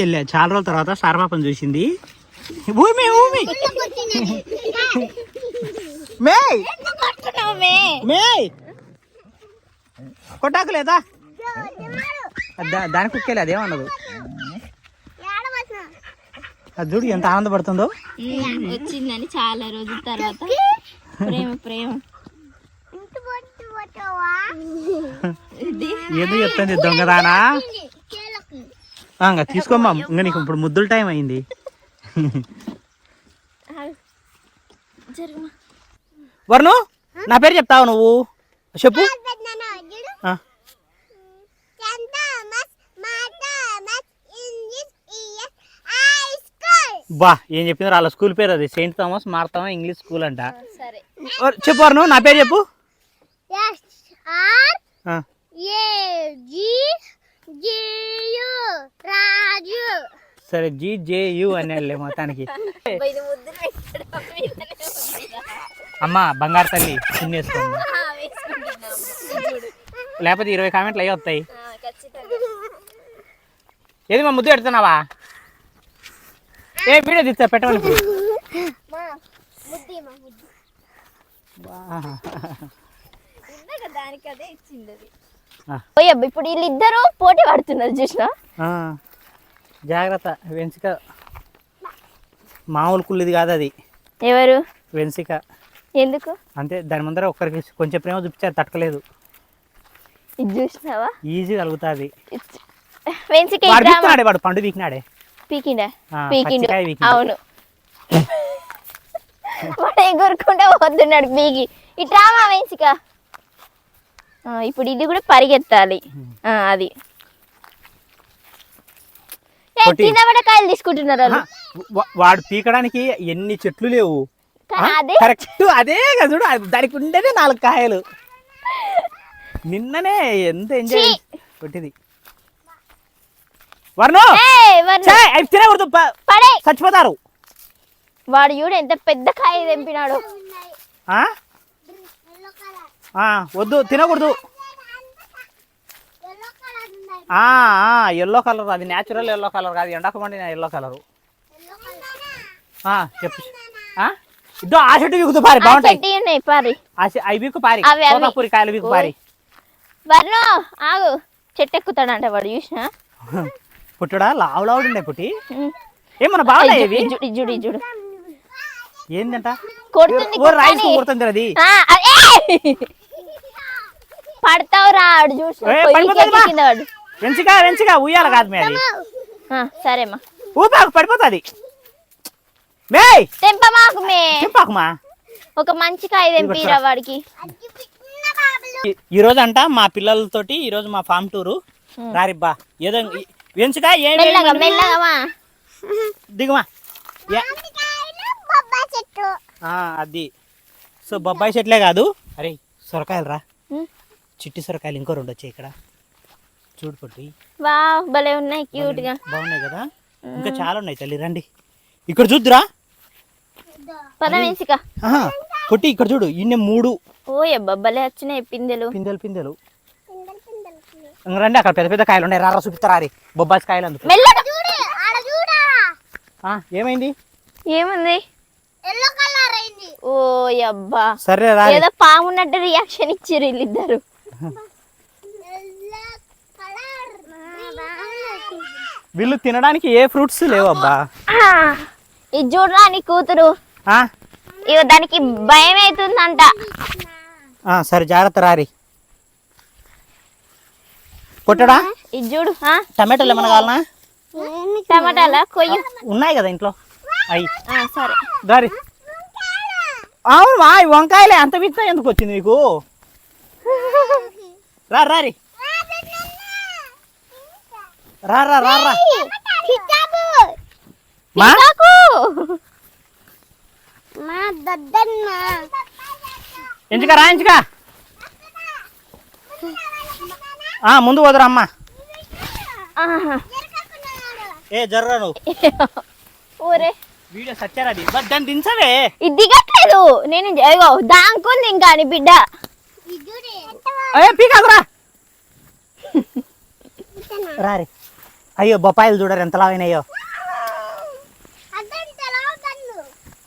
వెళ్ళా చాలా రోజుల తర్వాత స్టార్ పాపని చూసింది. భూమి భూమి మేయ్. మేయ్. కొట్టాకు లేదా? దా- దాని కుక్కేలే అదేమన్నదు అది చూడు ఎంత ఆనందపడుతుందో. వచ్చిందని చాలా రోజుల తర్వాత. ప్రేమ ప్రేమ. ఏదో చెప్తుంది దొంగదానా? ఇంకా తీసుకోమ్మా. ఇంకా నీకు ఇప్పుడు ముద్దుల టైం అయింది. వర్ణు నా పేరు చెప్తావు నువ్వు? చెప్పు. బా ఏం చెప్పింది? వాళ్ళ స్కూల్ పేరు అది. Saint Thomas Marthoma English school అంట. చెప్పు వర్ణు నా పేరు చెప్పు. రాజు సరే జీ జే యు అని వెళ్ళే మొత్తానికి. అమ్మ బంగారు తల్లి చిన్నేస్తుంది. చూడు లేకపోతే ఇరవై కామెంట్లు అయ్యి వస్తాయి ఏది మా ముద్దు పెడుతున్నావా ఏ వీడియో తీస్తా పెట్టమని ఇప్పుడు. మా ముద్ది మా ముద్ది బా. ఇందాక దానికి అదే ఇచ్చింది ఓయబ్బ ఇప్పుడు వీళ్ళిద్దరూ పోటీ పడుతున్నారు చూసిన జాగ్రత్త వెన్సిక. మామూలు కుళ్ళిది కాదు అది. ఎవరు? వెన్సిక. ఎందుకు? అంతే దాని ముందర ఒక్కరికి కొంచెం ప్రేమ చూపించారు తట్టుకోలేదు. ఇది చూసినావా? ఈజీ కలుగుతుంది. వెన్సిక వాడు పండు పీకినాడే. పీకిండా? పీకిండు. అవును. వాడు ఎగురుకుంటే పీకి. ఇట్రామా ఆ, ఇప్పుడు ఇది కూడా పరిగెత్తాలి. ఆ, అది. కాయలు తీసుకుంటున్నారు వాడు పీకడానికి ఎన్ని చెట్లు లేవు. కరెక్ట్ అదే. కదా దానికి ఉండేనే నాలుగు కాయలు. నిన్ననే ఎంత ఎంజాయ్. కొట్టింది. వర్ణు! అవి తినకూడదు చచ్చిపోతారు. వాడు చూడు ఎంత పెద్ద కాయ తెంపినాడు. వద్దు తినకూడదు. ఎల్లో కలర్ అది న్యాచురల్ ఎల్లో కలర్ కాదు. ఎండక పండిన ఎల్లో కలర్ చెప్పు. ఆ? ఇద్దో ఆ చెట్టు వీకుతూ పారి బాగుంటాయి. పారి. అవి వీకు పారి కాయలు వీకు పారి. వర్ణ ఆగు. చెట్టు ఎక్కుతాడంట వాడు చూసినా? పుట్టుడా లావు లావుడు ఉండే పుట్టి ఏమన్నా బాగున్నాయి ఇవి? ఇజుడు ఇజుడు ఇజుడు ఏంటంట కొడుతుంది ఓ రైస్ కొట్టని. కొడుతుంది అది! పడతావు రాడు చూసి వెంచిగా వెంచిగా ఉయ్యాల కాదు మే అది. ఆ, సరేమ్మా ఊపాకు పడిపోతుంది. మేయ్ తెంపమాకు మే. చింపాకుమా ఒక మంచి కాయ తెంపిరా వాడికి. ఈ- ఈ రోజు అంట మా పిల్లలతోటి ఈ రోజు మా ఫామ్ టూరు. రారిబ్బా ఏదో వెంచుగా ఏం దిగుమా. ఆ, అది. సో బొబ్బాయి చెట్లే కాదు. అరే సొరకాయలు రా. చిట్టి సొరకాయలు ఇంకో రెండు వచ్చాయి ఇక్కడ. చూడు పొట్టి. వావ్ భలే ఉన్నాయి క్యూట్గా. బాగున్నాయి కదా? ఇంకా చాలా ఉన్నాయి తల్లి రండి. ఇక్కడ చూద్దురా. పద వెంచిక ఆహా, పొట్టి ఇక్కడ చూడు ఇన్ని మూడు. ఓ అబ్బా భలే వచ్చినాయి పిందెలు. పిందెలు పిందెలు. రండి అక్కడ పెద్ద పెద్ద కాయలు ఉన్నాయి. రారా చూపిస్తారా రే బొబ్బాయి కాయలు అందుకు. మెల్లగా. ఓ అబ్బా సరే రా. ఏదో పామున్నట్టు రియాక్షన్ ఇచ్చారు వీళ్ళిద్దరు. వీళ్ళు తినడానికి ఏ ఫ్రూట్స్ లేవు అబ్బా ఆ, ఇది చూడరా నీ కూతురు? ఆ? ఇగో దానికి భయం అవుతుందంట. ఆ, సరే జాగ్రత్త రారి కొట్టడా? ఇది చూడు ఆ, టమాటాలు ఏమన్నా కావాలనా? టమాటాల? కొయ్యు. ఉన్నాయి కదా ఇంట్లో? అయ్యి. సరే. దారి. అవును మా వంకాయలే అంత విత్త ఎందుకు వచ్చింది నీకు? రా రారి రా. రా రా రా మా? కాకు ఎంచుక రా ఎంచుక. ఆ, ముందు వదరా అమ్మ. ఏ జర్రా నువ్వు. ఊరే వీడియో సచ్చారు అది బట్ దాన్ని దించవే. ఇది దిగట్లేదు. నేను ఇగో దాంకుంది ఇంకా నీ బిడ్డ. రారి. అయ్యో బొప్పాయిలు చూడరు ఎంత లావైనాయో.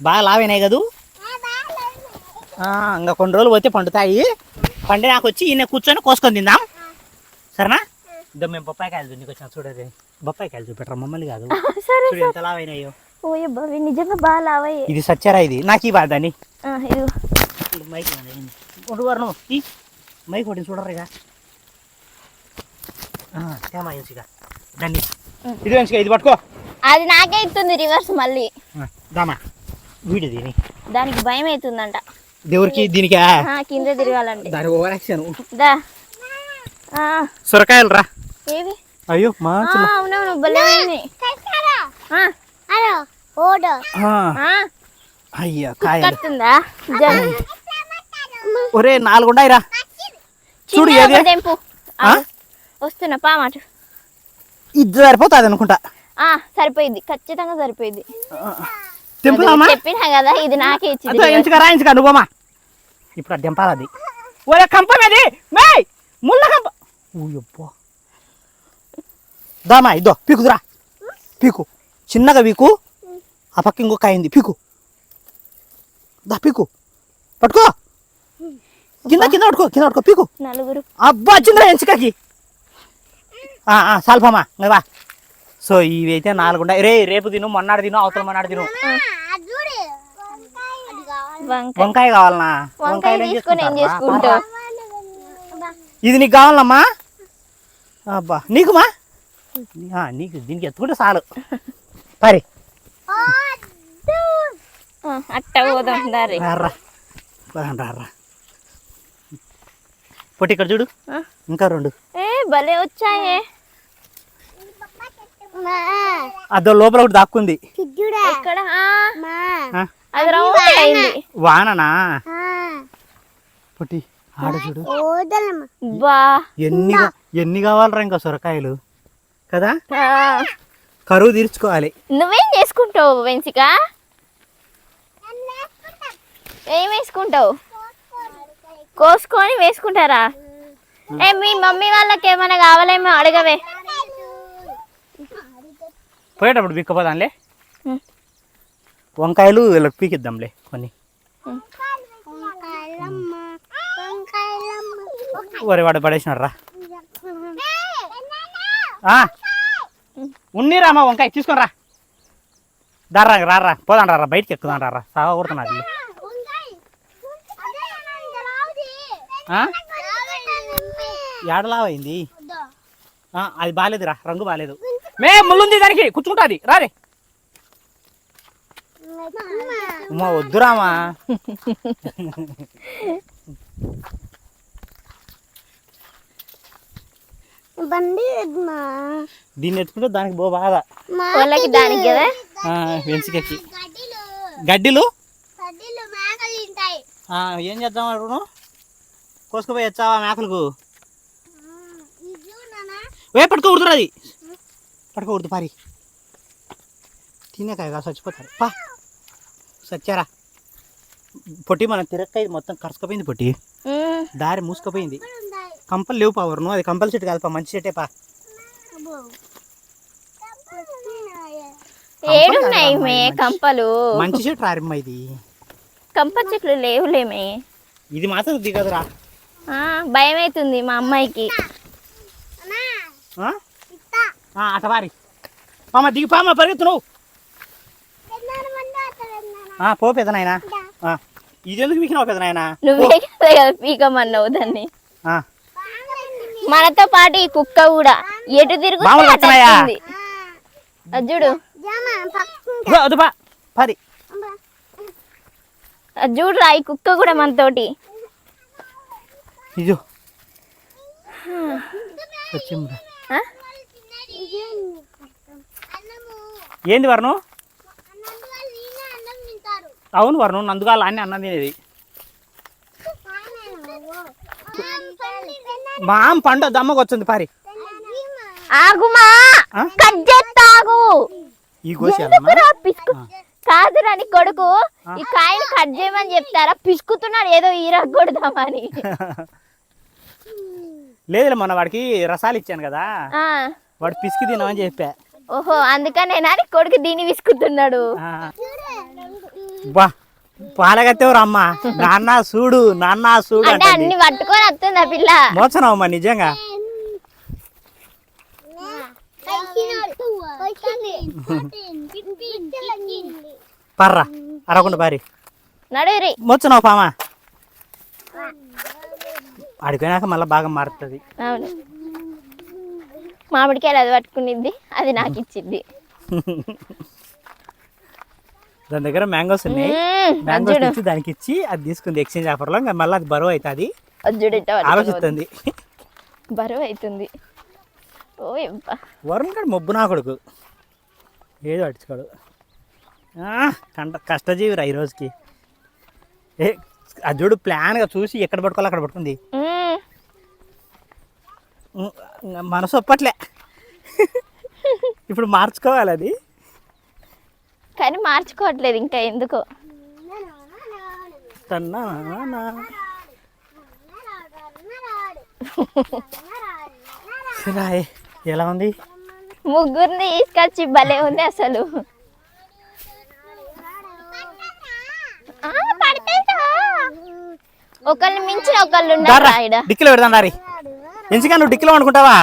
బాగా లావైనాయి కదూ? ఆ, ఇంకా కొన్ని రోజులు పోతే పండుతాయి. పండి నాకు వచ్చి ఈయన కూర్చొని కోసుకొని తిందాం. సరేనా? ఇద్దాం మేము బొప్పాయి కాయలు దున్నికి వచ్చిన చూడదు బొప్పాయి కాయలు చూపెట్టరా మమ్మల్ని కాదు. చూడు ఎంత లావైనాయో. ఓయ్ బావి నిజంగా బాగా లావయ్యే ఇది సచ్చారా ఇది? నాకు ఈ బాధని. మైక్ ఉండు వరణం ఈ మైక్ ఒకటి తేమా దాన్ని. ఇది ఇది పట్టుకో. అది నాకే ఇస్తుంది రివర్స్ మళ్ళీ. ఆ, దామా. వీడి దీని. దానికి భయం అవుతుందంట. దేవుడికి దీనికి? ఆ, కింద తిరగాలంటే. దాని ఓవర్ యాక్షన్ దా. ఆ, సొరకాయలు రా. ఏవి? అయ్యో మా ఆ, అవునవును భలే అయ్యా. ఒరే నాలుగు ఉన్నాయిరా చూడు ఏది? వస్తున్నా పా మాట. ఇది సరిపోతుంది అనుకుంటా. ఆ, సరిపోయింది ఖచ్చితంగా సరిపోయింది చెప్పినా కదా ఇది నాకే ఇచ్చింది రాయించుగా నువ్వమ్మా ఇప్పుడు అది దింపాలి అది. ఒరే కంపం అది మేయ్! ముళ్ళ కంప. ఊయబ్బో దామా ఇదో పీకుదురా పీకు. చిన్నగా పీకు. ఆ పక్క ఇంకొక అయింది పీకు. దా పీకు. పట్టుకో. కింద కింద పట్టుకో కింద పట్టుకో పీకు. నలుగురు. అబ్బా వచ్చిందిరా ఎంచుకకి సాల్పమ్మా వా సో ఇవి అయితే నాలుగు ఉన్నాయి రే రేపు తిను మొన్నాడు తిను అవతల మొన్నాడు తిను. వంకాయ. వంకాయ కావాలనా? వంకాయ ఇది నీకు కావాలమ్మా? అబ్బా నీకుమా? ఆ, నీకు దీనికి ఎత్తుకుంటే చాలు. పరి. అట్ట పోదాం దారి. రారా పదండి రారా పొట్టి ఇక్కడ చూడు? ఇంకా రెండు. ఏ భలే వచ్చాయే. అదో లోపల ఒకటి దాక్కుంది. వాననా? పొట్టి ఆడ చూడు. బా. ఎన్ని ఎన్ని కావాలరా ఇంకా సొరకాయలు? కదా? ఆ, కరువు తీర్చుకోవాలి. నువ్వేం చేసుకుంటావు వెంచిక ఏం వేసుకుంటావు? కోసుకొని వేసుకుంటారా? ఏ మీ మమ్మీ వాళ్ళకి ఏమైనా కావాలేమో అడగవే. పోయేటప్పుడు బిక్కపోదాంలే. వంకాయలు వీళ్ళకి పీకిద్దాంలే కొన్ని. వరి వాడు పడేసినాడు రా ఆ, ఉన్నీరా అమ్మా వంకాయ తీసుకొని రా దారా రారా పోదాం రా బయటికి ఎక్కుదాం రా సాగా కొడుతున్నది ఏడలావైంది ఆ, అది బాగాలేదురా రంగు బాగాలేదు మే ముళ్ళుంది దానికి కూర్చుంటుంది రారే. ఉమ్మా వద్దురామా. బండి దీన్ని ఎత్తుకుంటే దానికి బో బాధ. వాళ్ళకి దానికి కదా? ఆ, వెంచికకి. గడ్డిలు? గడ్డిలు గడ్డిలు మేకలు తింటాయి. ఆ, ఏం చేద్దాం అడుగును కోసుకుపోయి వచ్చావా మేకలకు? ఇది నానా వే పట్టుకోకూడదు అది. పట్టుకోకూడదు పారి. తినేకాయ కాదు చచ్చిపోతారు. పా. సచ్చారా పొట్టి మన తిరక్కాయ మొత్తం కరుసుకుపోయింది పొట్టి. దారి మూసుకుపోయింది. కంపలు లేవు పవర్ నువ్వు అది కంపల్ చెట్టు కాదు పా మంచి చెట్టే పా. ఏడున్నాయి మే కంపలు. మంచి చెట్టు రారమ్మ ఇది. కంప చెట్లు లేవులేమే ఇది మాత్రం దిగదురా ఆ, భయం అవుతుంది మా అమ్మాయికి. అట వారి. మామ దిగి పామ పరిగెత్తు నువ్వు ఆ, పో పెదనాయనా. ఆ, ఇది ఎందుకు మీకినావు పెదనాయనా? నువ్వే కదా పీకమన్నావు దాన్ని. ఆ, మనతో పాటు ఈ కుక్క కూడా ఎటు చూడు. వద్దు పా. పది. చూడురా ఈ కుక్క కూడా మనతోటి. ఏంది వర్ణం? అవును వర్ణం నందుగా అన్ని అన్నం తినేది. మా పండు దమ్మకు వచ్చింది పారి. ఆగుమా? కట్ చేస్తాగు ఈ పిసుకు? కాదురా నీ కొడుకు. ఈ కాయను కట్ చేయమని చెప్తారా? పిసుకుతున్నాడు ఏదో ఈరగొడదామని లేదులే మొన్న వాడికి రసాలు ఇచ్చాను కదా. వాడు పిసికి తినమని చెప్పా. ఓహో అందుకనే కొడుకు దీన్ని విసుకుతున్నాడు? బా. పాలగత్తేవరు అమ్మ నాన్న చూడు నాన్న చూడు అంటే అన్ని పట్టుకొని వస్తుంది ఆ పిల్ల? మోసనమ్మా నిజంగా. పర్రా అరకుండా పారి. నడురి మోసనావు పామా ఆడిపోయినాక మళ్ళీ బాగా మారుతుంది. అవును. మామిడికాయలు అది పట్టుకునిద్ది అది నాకు ఇచ్చిద్ది. దాని దగ్గర మ్యాంగోస్ ఉన్నాయి. మ్యాంగోస్ ఇచ్చి దానికి ఇచ్చి అది తీసుకుంది ఎక్స్చేంజ్ ఆఫర్లో ఇంకా మళ్ళీ అది బరువు అవుతుంది. ఆలోచిస్తుంది. బరువు అవుతుంది. ఓ. వరుణ్ గడు మొబ్బు నా కొడుకు. ఏది ఆ, కంట కష్టజీవిరా ఈ రోజుకి. ఏ అది చూడు ప్లాన్గా చూసి ఎక్కడ పట్టుకోవాలి అక్కడ పట్టుకుంది. మనసు ఒప్పట్లే. ఇప్పుడు మార్చుకోవాలి అది. కానీ మార్చుకోవట్లేదు ఇంకా ఎందుకో. రాయ్ ఎలా ఉంది? ముగ్గురిని తీసుకొచ్చి భలే ఉంది అసలు. మించిన ఒకళ్ళు ఉన్నారు దారా ఈడ డిక్కిలో పెడదాం దారి ఎంచుగా నువ్వు డిక్కిలో అనుకుంటావా